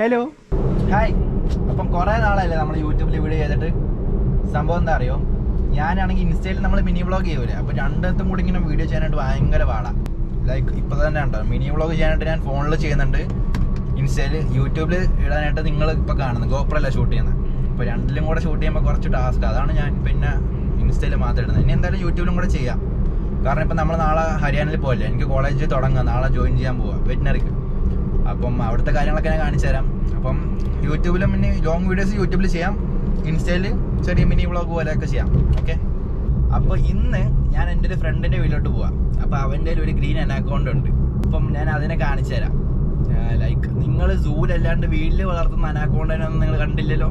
Hello hi അപ്പം കുറേ നാളല്ലേ നമ്മൾ യൂട്യൂബിൽ വീഡിയോ ചെയ്തിട്ട്? സംഭവം എന്താ അറിയോ? ഞാനാണെങ്കിൽ ഇൻസ്റ്റയിൽ നമ്മൾ മിനി വ്ളോഗ് ചെയ്യൂലേ. അപ്പോൾ രണ്ടിടത്തും കൂടി ഇങ്ങനെ വീഡിയോ ചെയ്യാനായിട്ട് ഭയങ്കര പാടാ. ലൈക്ക് ഇപ്പോൾ തന്നെ ഉണ്ടോ മിനി വ്ളോഗ് ചെയ്യാനായിട്ട് ഞാൻ ഫോണിൽ ചെയ്യുന്നുണ്ട്. ഇൻസ്റ്റയിൽ യൂട്യൂബിൽ ഇടാനായിട്ട് നിങ്ങൾ ഇപ്പോൾ കാണുന്നത് ഗോപ്രല്ല ഷൂട്ട് ചെയ്യുന്നത് അപ്പോൾ രണ്ടിലും കൂടെ ഷൂട്ട് ചെയ്യുമ്പോൾ കുറച്ച് ടാസ്ക് അതാണ് ഞാൻ പിന്നെ ഇൻസ്റ്റയിൽ മാത്രം ഇടുന്നത് ഇനി എന്തായാലും യൂട്യൂബിലും കൂടെ ചെയ്യാം. കാരണം ഇപ്പം നമ്മൾ നാളെ ഹരിയാനയിൽ പോകല്ലേ എനിക്ക് കോളേജിൽ തുടങ്ങാം. നാളെ ജോയിൻ ചെയ്യാൻ പോവാം. വെറ്റിനറിക്ക്. അപ്പം അവിടുത്തെ കാര്യങ്ങളൊക്കെ ഞാൻ കാണിച്ചു തരാം. അപ്പം യൂട്യൂബിലും പിന്നെ ലോങ് വീഡിയോസ് യൂട്യൂബിൽ ചെയ്യാം. ഇൻസ്റ്റയിൽ ചെറിയ മിനി വ്ളോഗ് പോലെയൊക്കെ ചെയ്യാം. ഓക്കെ അപ്പോൾ ഇന്ന് ഞാൻ എന്റെ ഒരു ഫ്രണ്ടിന്റെ വീട്ടിലോട്ട് പോവാം. അപ്പോൾ അവന്റെ ഒരു ഗ്രീൻ അനാക്കോണ്ട് ഉണ്ട്. അപ്പം ഞാൻ അതിനെ കാണിച്ചു തരാം. ലൈക്ക് നിങ്ങൾ സൂലല്ലാണ്ട് വീട്ടിൽ വളർത്തുന്ന അനാക്കൗണ്ടിനൊന്നും നിങ്ങൾ കണ്ടില്ലല്ലോ?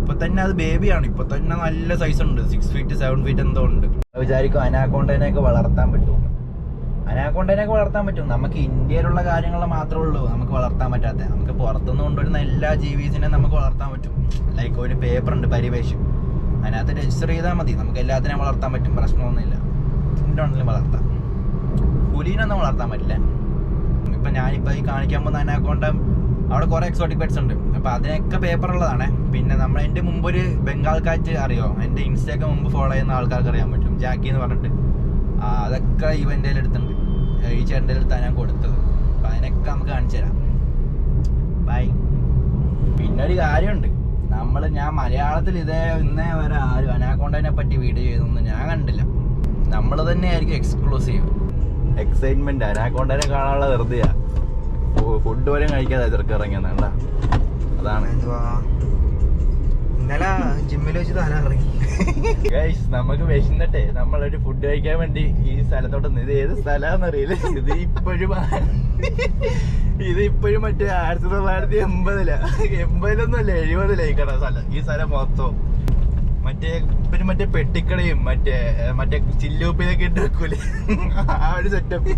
ഇപ്പൊ തന്നെ അത് ബേബിയാണ് ഇപ്പൊ തന്നെ നല്ല സൈസ് ഉണ്ട്. സിക്സ് ഫീറ്റ് സെവൻ ഫീറ്റ് എന്തോ ഉണ്ട്. വിചാരിക്കും അനാക്കോണ്ടനെയൊക്കെ വളർത്താൻ പറ്റും അനാക്കോണ്ടനെയൊക്കെ വളർത്താൻ പറ്റും. നമുക്ക് ഇന്ത്യയിലുള്ള കാര്യങ്ങൾ മാത്രമേ ഉള്ളൂ. നമുക്ക് വളർത്താൻ പറ്റാത്ത. നമുക്ക് പുറത്തുനിന്ന് കൊണ്ടുവരുന്ന എല്ലാ ജീവിസിനെയും നമുക്ക് വളർത്താൻ പറ്റും. ലൈക്ക് ഒരു പേപ്പർ ഉണ്ട് പരിവേഷം അതിനകത്ത് രജിസ്റ്റർ ചെയ്താൽ മതി. നമുക്ക് എല്ലാത്തിനെയും വളർത്താൻ പറ്റും. പ്രശ്നമൊന്നുമില്ല. എന്തുണ്ടെങ്കിലും വളർത്താം. പുലീനൊന്നും വളർത്താൻ പറ്റില്ല. ഇപ്പൊ ഞാനിപ്പോ ഈ കാണിക്കാൻ പോകുന്ന അനാക്കോണ്ട അവിടെ കുറേ എക്സോട്ടിക് പെറ്റ്സ് ഉണ്ട്. അപ്പൊ അതിനൊക്കെ പേപ്പർ ഉള്ളതാണ്. പിന്നെ നമ്മൾ എന്റെ മുമ്പ് ഒരു ബംഗാൾ കാറ്റ് അറിയോ? എന്റെ ഇൻസ്റ്റയൊക്കെ മുമ്പ് ഫോളോ ചെയ്യുന്ന ആൾക്കാർക്ക് അറിയാൻ പറ്റും. ജാക്കി എന്ന് പറഞ്ഞിട്ട്. അതൊക്കെ ഇവന്റെ എടുത്തുണ്ട് ഈ ചേട്ടന്റെ അടുത്താണ് ഞാൻ കൊടുത്തത്. അപ്പം അതിനൊക്കെ നമുക്ക് കാണിച്ചു തരാം. ബൈ പിന്നെ ഒരു കാര്യമുണ്ട്. നമ്മൾ ഞാൻ മലയാളത്തിൽ ഇതേ ഇന്നേ വരെ ആരും അനാക്കോണ്ടനെ പറ്റി വീഡിയോ ചെയ്തൊന്നും ഞാൻ കണ്ടില്ല. നമ്മൾ തന്നെയായിരിക്കും എക്സ്ക്ലൂസീവ് എക്സൈറ്റ്മെന്റ് അനാക്കോണ്ടനെ കാണാനുള്ള വെറുതെയാ ഫുഡ് വരെ കഴിക്കാതെ ചെറുക്ക് കേട്ടോ അതാണ്. ഇന്നലെ ജിമ്മിൽ വെച്ച് തല ഇറങ്ങി ഗൈസ് നമുക്ക് വിശന്നിട്ടെ. നമ്മളൊരു ഫുഡ് കഴിക്കാൻ വേണ്ടി ഈ സ്ഥലത്തോട്ട് ഇത് ഏത് സ്ഥലമാണെന്ന് അറിയില്ല. ഇത് ഇപ്പോഴും ഇത് ഇപ്പോഴും മറ്റേ ആയിരത്തി തൊള്ളായിരത്തി എൺപതിലാ. എൺപതിലൊന്നും അല്ല എഴുപതിലായി കട സ്ഥലം. ഈ സ്ഥലം മൊത്തം. മറ്റേ പിന്നെ മറ്റേ പെട്ടിക്കടയും മറ്റേ മറ്റേ ചില്ലുപ്പിലൊക്കെ ഇട്ട് വെക്കൂലേ ആ ഒരു സെറ്റപ്പ്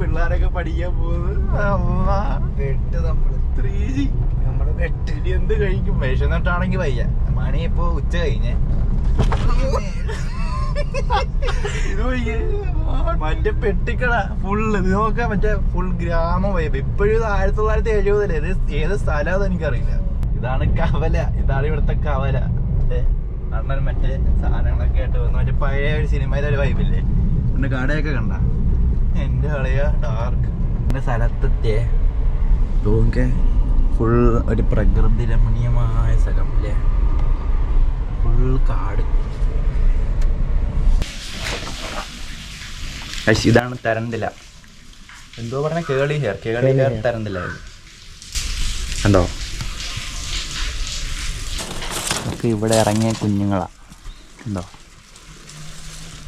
പിള്ളേരൊക്കെ പഠിക്കാൻ പോകുന്നത്. നമ്മൾ. എന്ത് കഴിക്കും? വിശന്നിട്ടാണെങ്കി വയ്യ. മണി ഇപ്പൊ ഉച്ച കഴിഞ്ഞേ. മറ്റേ പെട്ടിക്കട ഫുള്ള് ഇത് നോക്കാം മറ്റേ ഫുൾ ഗ്രാമ വൈബ് ഇപ്പോഴും ആയിരത്തി തൊള്ളായിരത്തി എഴുപതിൽ ഇത് ഏത് സ്ഥലമാണെന്ന് എനിക്കറിയില്ല. ഇതാണ് കവല. ഇതാണ് ഇവിടുത്തെ കവല. അണ്ണൻ മറ്റേ സാധനങ്ങളൊക്കെ ആയിട്ട് വന്നു മറ്റേ പഴയ ഒരു സിനിമയിലെ ഒരു വൈബില്ലേ പിന്നെ കടയൊക്കെ കണ്ട? എന്റെ കളിയാ ഡാർക്ക് എന്റെ സ്ഥലത്തെത്തിയേ. നോക്കേ ഫുൾ ഒരു പ്രകൃതി രമണീയമായ സ്ഥലം അല്ലേ ഫുൾ കാട് ഇതാണ് തരന്തില എന്തോ പറഞ്ഞ കേളി ഹെയർ കേളി ഹെയർ തരന്തില എന്തോ കണ്ടോ? ഒക്കെ ഇവിടെ ഇറങ്ങിയ കുഞ്ഞുങ്ങളാ. കണ്ടോ?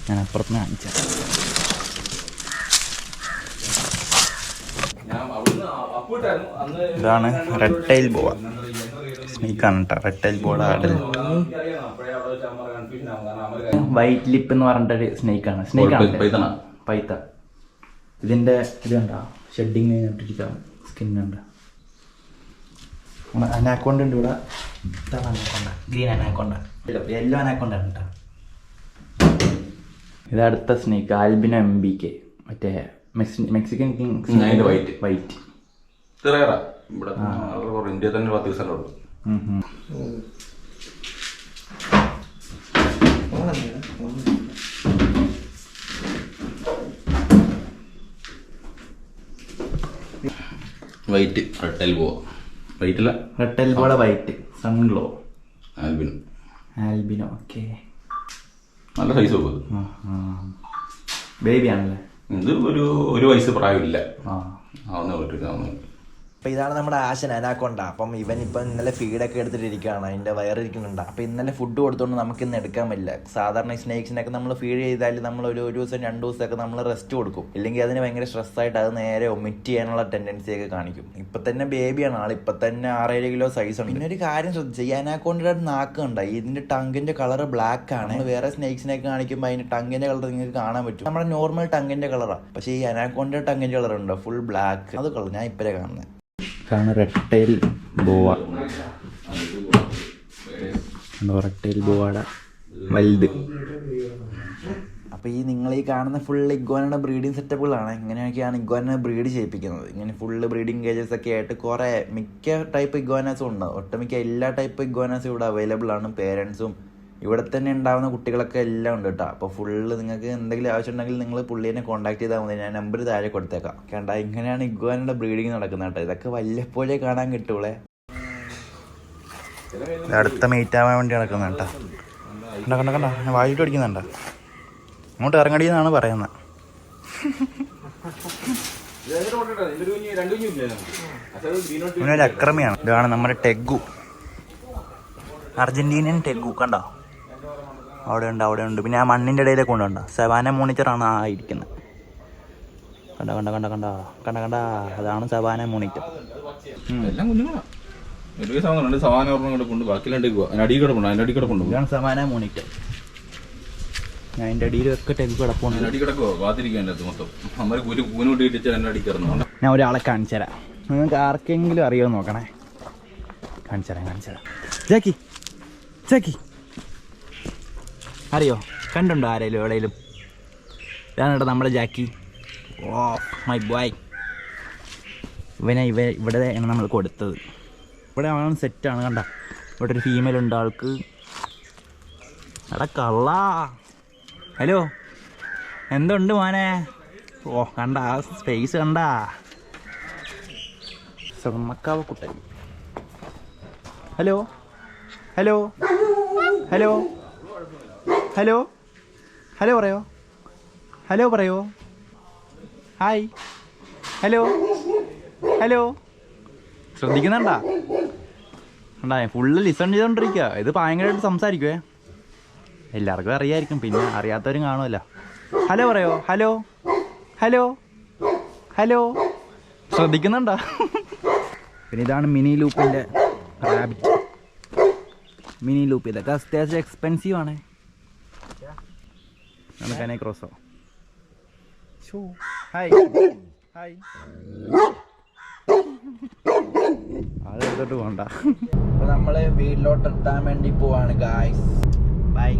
ഞാൻ അപ്പുറത്ത് കാണിച്ച ഇതാണ് റെഡ് ടൈൽ ബോള സ്നേക്കാണ് കേട്ടോ റെഡ് ടൈൽ ബോള ആടൽ. വൈറ്റ് ലിപ്പ് എന്ന് പറഞ്ഞിട്ടൊരു സ്നേക്കാണ് സ്നേക്കാണ്. പൈത്ത ഇതിന്റെ ഇത് കണ്ട? ഷെഡിങ് കഴിഞ്ഞിട്ടിരിക്കാം സ്കിൻ കണ്ട? അനാക്കോണ്ട ഉണ്ട് ഇവിടെ. Anaconda green anaconda yellow anaconda കേട്ടോ ഇത് അടുത്ത snake albino M B K മറ്റേ മെക്സി- മെക്സിക്കൻ കിങ് വൈറ്റ് അതിന്റെ വൈറ്റ് ഇത്രയേറെ ഇവിടെ ഇന്ത്യയിൽ തന്നെ പത്ത് ദിവസം വൈറ്റ് റെഡ് എൽബോ വൈറ്റ് അല്ല? റെഡ് പോലെ വൈറ്റ് സൺഗ്ലോ ആൽബിൻ ആൽബിനോ ഓക്കെ നല്ല സൈസ് പോകും ബേബി ആണല്ലേ? ഇത് ഒരു ഒരു വയസ്സ് പ്രായമില്ല. ആ. ആവുന്നേ പറ്റില്ല അപ്പൊ ഇതാണ് നമ്മുടെ ആശൻ അനാക്കൊണ്ട. അപ്പം ഇവൻ ഇപ്പം ഇന്നലെ ഫീഡൊക്കെ എടുത്തിട്ടിരിക്കുകയാണ്. വയർ വയറിരിക്കുന്നുണ്ട്. അപ്പം ഇന്നലെ ഫുഡ് കൊടുത്തുകൊണ്ട് നമുക്ക് ഇന്ന് എടുക്കാൻ പറ്റില്ല. സാധാരണ സ്നേക്സിനൊക്കെ നമ്മൾ ഫീഡ് ചെയ്താൽ നമ്മൾ ഒരു ഒരു ദിവസം രണ്ട് ദിവസമൊക്കെ നമ്മൾ റെസ്റ്റ് കൊടുക്കും. ഇല്ലെങ്കിൽ അതിന് ഭയങ്കര സ്ട്രെസ്സായിട്ട് അത് നേരെ ഒമിറ്റ് ചെയ്യാനുള്ള ടെൻഡൻസി ഒക്കെ കാണിക്കും. ഇപ്പം തന്നെ ബേബിയാണ് ആൾ ഇപ്പം തന്നെ ആറേഴ് കിലോ സൈസ് ഉണ്ട് പിന്നെ ഒരു കാര്യം ശ്രദ്ധിച്ചു. ഈ അനാക്കോണ്ടയുടെ നാക്ക് ഉണ്ടായി ഇതിന്റെ ടങ്കിന്റെ കളർ ബ്ലാക്ക് ആണ്. വേറെ സ്നേക്സിനൊക്കെ കാണിക്കുമ്പോൾ അതിന്റെ ടങ്കിന്റെ കളർ നിങ്ങൾക്ക് കാണാൻ പറ്റും. നമ്മുടെ നോർമൽ ടങ്കിന്റെ കളറാണ് പക്ഷേ ഈ അനാക്കോണ്ടയുടെ ടങ്കിന്റെ കളർ ഉണ്ടോ? ഫുൾ ബ്ലാക്ക് അത് കളർ ഞാൻ ഇപ്പോഴേ കാണുന്നത് ഇതാണ് റെട്ടൈൽ ബോവ. റെട്ടൈൽ ബോവാട വലുത്. അപ്പോൾ ഈ നിങ്ങൾ ഈ കാണുന്ന ഫുൾ ഇഗ്വാനയുടെ ബ്രീഡിംഗ് സെറ്റപ്പുകളാണ് ഇങ്ങനെയൊക്കെയാണ് ഇഗ്വാനെ ബ്രീഡ് ചെയ്യിപ്പിക്കുന്നത്. ഇങ്ങനെ ഫുള്ള് ബ്രീഡിംഗ് കേജസ് ഒക്കെ ആയിട്ട് കുറേ മിക്ക ടൈപ്പ് ഇഗ്വാനാസും ഉണ്ട്. ഒട്ടുമിക്ക എല്ലാ ടൈപ്പ് ഇഗ്വാനാസും ഇവിടെ അവൈലബിൾ ആണ്. പേരൻസും ഇവിടെ തന്നെ ഉണ്ടാവുന്ന കുട്ടികളൊക്കെ എല്ലാം ഉണ്ട് കേട്ടോ. അപ്പോൾ ഫുള്ള് നിങ്ങൾക്ക് എന്തെങ്കിലും ആവശ്യം ഉണ്ടെങ്കിൽ നിങ്ങൾ പുള്ളീനെ കോൺടാക്ട് ചെയ്താൽ മതി. ഞാൻ നമ്പർ താഴെ കൊടുത്തേക്കാം. കണ്ട? ഇങ്ങനെയാണ് ഇഗ്വാനയുടെ ബ്രീഡിങ് നടക്കുന്നത് കേട്ടോ. ഇതൊക്കെ വല്ലപ്പോഴേ കാണാൻ കിട്ടൂളേ അടുത്ത മീറ്റ് ആവാൻ വേണ്ടി നടക്കുന്നത് കേട്ടോ. കണ്ട കണ്ട കണ്ട? ഞാൻ വായിട്ട് അടിക്കുന്നുണ്ട അങ്ങോട്ട് ഇറങ്ങടി എന്നാണ് പറയുന്നത് അക്രമിയാണ്. ഇതാണ് നമ്മുടെ ടെഗു. അർജന്റീനിയൻ ടെഗു കണ്ടോ? അവിടെ ഉണ്ട് അവിടെ ഉണ്ട്. പിന്നെ ആ മണ്ണിന്റെ ഇടയിലേക്ക് കൊണ്ടുണ്ട സവാന മോണിറ്ററാണ് ആ ഇരിക്കുന്നത്. കണ്ട കണ്ട കണ്ട കണ്ട? കണ്ട കണ്ട? അതാണ് സവാന മോണിറ്റർ എല്ലാം ഒരു വയസ്സാവുന്ന രണ്ട് സവാന കൂടെ കൊണ്ട് കിടപ്പുണ്ട് കിടപ്പുണ്ട്. ഇതാണ് സവാന മോണിറ്റർ ഞാൻ എന്റെ അടിയിലൊക്കെ ടെഗു കിടപ്പുണ്ട്. അടി കാത്തിരിക്കാൻ മൊത്തം. അമ്മ കൂന് അടി ഞാൻ ഒരാളെ കാണിച്ചു തരാം നിങ്ങൾക്ക് ആർക്കെങ്കിലും അറിയോ നോക്കണേ. കാണിച്ചു തരാം കാണിച്ചു തരാം ജാക്കി ജാക്കി. അറിയോ? കണ്ടുണ്ടോ ആരെങ്കിലും എവിടെയും ഇതാണ് കേട്ടോ നമ്മുടെ ജാക്കി. ഓ മൈ ബോയ് ഇവനെ ഇവ ഇവിടെ ആണ് നമ്മൾ കൊടുത്തത്. ഇവിടെ അവൻ സെറ്റാണ് കണ്ട? ഇവിടെ ഒരു ഫീമെയിൽ ഉണ്ട് ആൾക്ക്. എടാ കള്ളാ. ഹലോ? എന്തുണ്ട് മോനെ? ഓ കണ്ട ആ സ്പേസ് കണ്ട. സ്വർണക്കാവ കുട്ടൻ. Hello? Hello? Hello? Hello? Hello പറയോ? ഹലോ പറയോ? ഹായ്. ഹലോ? ഹലോ? ശ്രദ്ധിക്കുന്നുണ്ടാ? ഉണ്ടാ ഫുള്ള് ലിസൺ ചെയ്തോണ്ടിരിക്കുക ഇത് ഭയങ്കരമായിട്ട് സംസാരിക്കുവേ. എല്ലാവർക്കും അറിയായിരിക്കും പിന്നെ അറിയാത്തവരും കാണുമല്ലോ ഹലോ പറയോ? ഹലോ? ഹലോ? ഹലോ? ശ്രദ്ധിക്കുന്നുണ്ടാ? പിന്നെ ഇതാണ് മിനി ലൂപ്പിന്റെ റാബിറ്റ് മിനി ലൂപ്പ് ഇതൊക്കെ അത്യാവശ്യം എക്സ്പെൻസീവ് ആണ്. നമുക്കതിനെ ക്രോസോ ഹായ് ഹായ് അത് എടുത്തോട്ട് പോണ്ട അപ്പോൾ നമ്മൾ വീട്ടിലോട്ട് എത്താൻ വേണ്ടി പോവാണ് ഗായ്സ് ബൈ